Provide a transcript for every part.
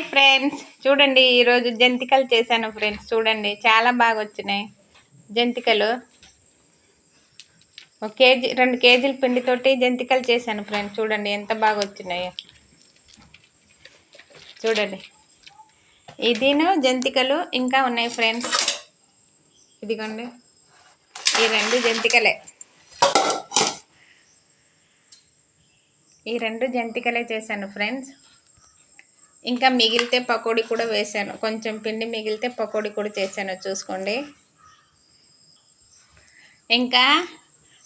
Hi friends. చూడండి ఈరోజు జంతికలు చేశాను ఫ్రెండ్స్. చూడండి చాలా బాగా వచ్చినాయి జంతికలు. ఒక కేజీ రెండు కేజీల పిండితోటి జంతికలు చేశాను ఫ్రెండ్స్. చూడండి ఎంత బాగా వచ్చినాయో. చూడండి. ఇదిను జంతికలు ఇంకా ఉన్నాయి ఫ్రెండ్స్. ఇదిగోండి. ఈ రెండు జంతికలే. ఈ రెండు జంతికలే చేశాను ఫ్రెండ్స్. ఇంకా మిగిలితే పకోడీ కూడా వేసాను కొంచెం పిండి మిగిలితే పకోడీ కూడా చేశాను చూసుకోండి. ఇంకా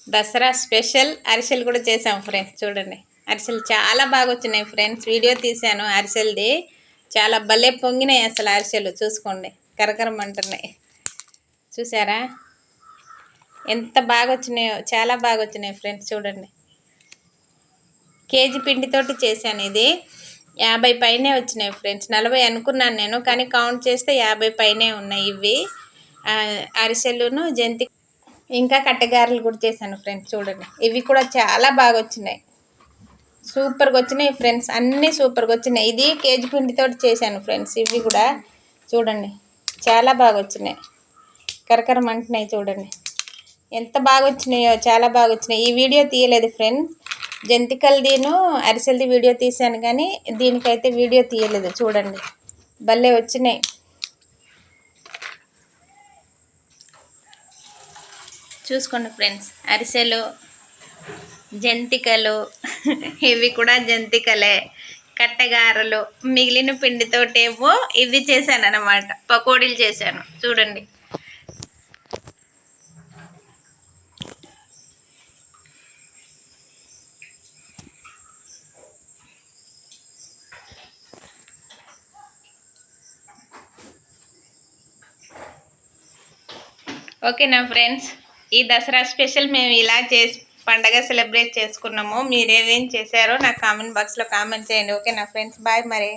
దసరా స్పెషల్ అరిసెలు కూడా చేసాం ఫ్రెండ్స్ చూడండి. అరిసెలు చాలా బాగా వచ్చినాయి ఫ్రెండ్స్ వీడియో తీశాను అరిసెలది. చాలా భలే పొంగినాయి అసలు అరిసెలు చూసుకోండి. కరకరమంటున్నాయి చూసారా? ఎంత బాగా వచ్చినాయో చాలా బాగా వచ్చినాయి ఫ్రెండ్స్ చూడండి. కేజీ పిండితోటి చేశాను ఇది. యాభై పైనే వచ్చినాయి ఫ్రెండ్స్. నలభై అనుకున్నాను నేను కానీ కౌంట్ చేస్తే యాభై పైనే ఉన్నాయి ఇవి. అరిసెలును జంతి ఇంకా కట్టెగారెలు కూడా చేశాను ఫ్రెండ్స్ చూడండి. ఇవి కూడా చాలా బాగా వచ్చినాయి. సూపర్గా వచ్చినాయి ఫ్రెండ్స్ అన్నీ సూపర్గా వచ్చినాయి. ఇది కేజీ పిండితో చేశాను ఫ్రెండ్స్ ఇవి కూడా. చూడండి చాలా బాగా వచ్చినాయి. కరకరమంటున్నాయి చూడండి. ఎంత బాగా వచ్చినాయో చాలా బాగా వచ్చినాయి. ఈ వీడియో తీయలేదు ఫ్రెండ్స్. జంతికలదిను అరిసెలది వీడియో తీశాను కానీ దీనికైతే వీడియో తీయలేదు. చూడండి. భలే వచ్చినాయి. చూసుకోండి ఫ్రెండ్స్. అరిసెలు జంతికలు ఇవి కూడా జంతికలే. కట్టగారలు మిగిలిన పిండితోటేమో ఇవి చేశాను అనమాట పకోడీలు చేశాను. చూడండి. ఓకేనా ఫ్రెండ్స్ ఈ దసరా స్పెషల్ మేము ఇలా చేసి పండగ సెలబ్రేట్ చేసుకున్నాము. మీరు ఏమేం చేశారో నాకు కామెంట్ బాక్స్లో కామెంట్ చేయండి. ఓకేనా ఫ్రెండ్స్ బాయ్ మరి.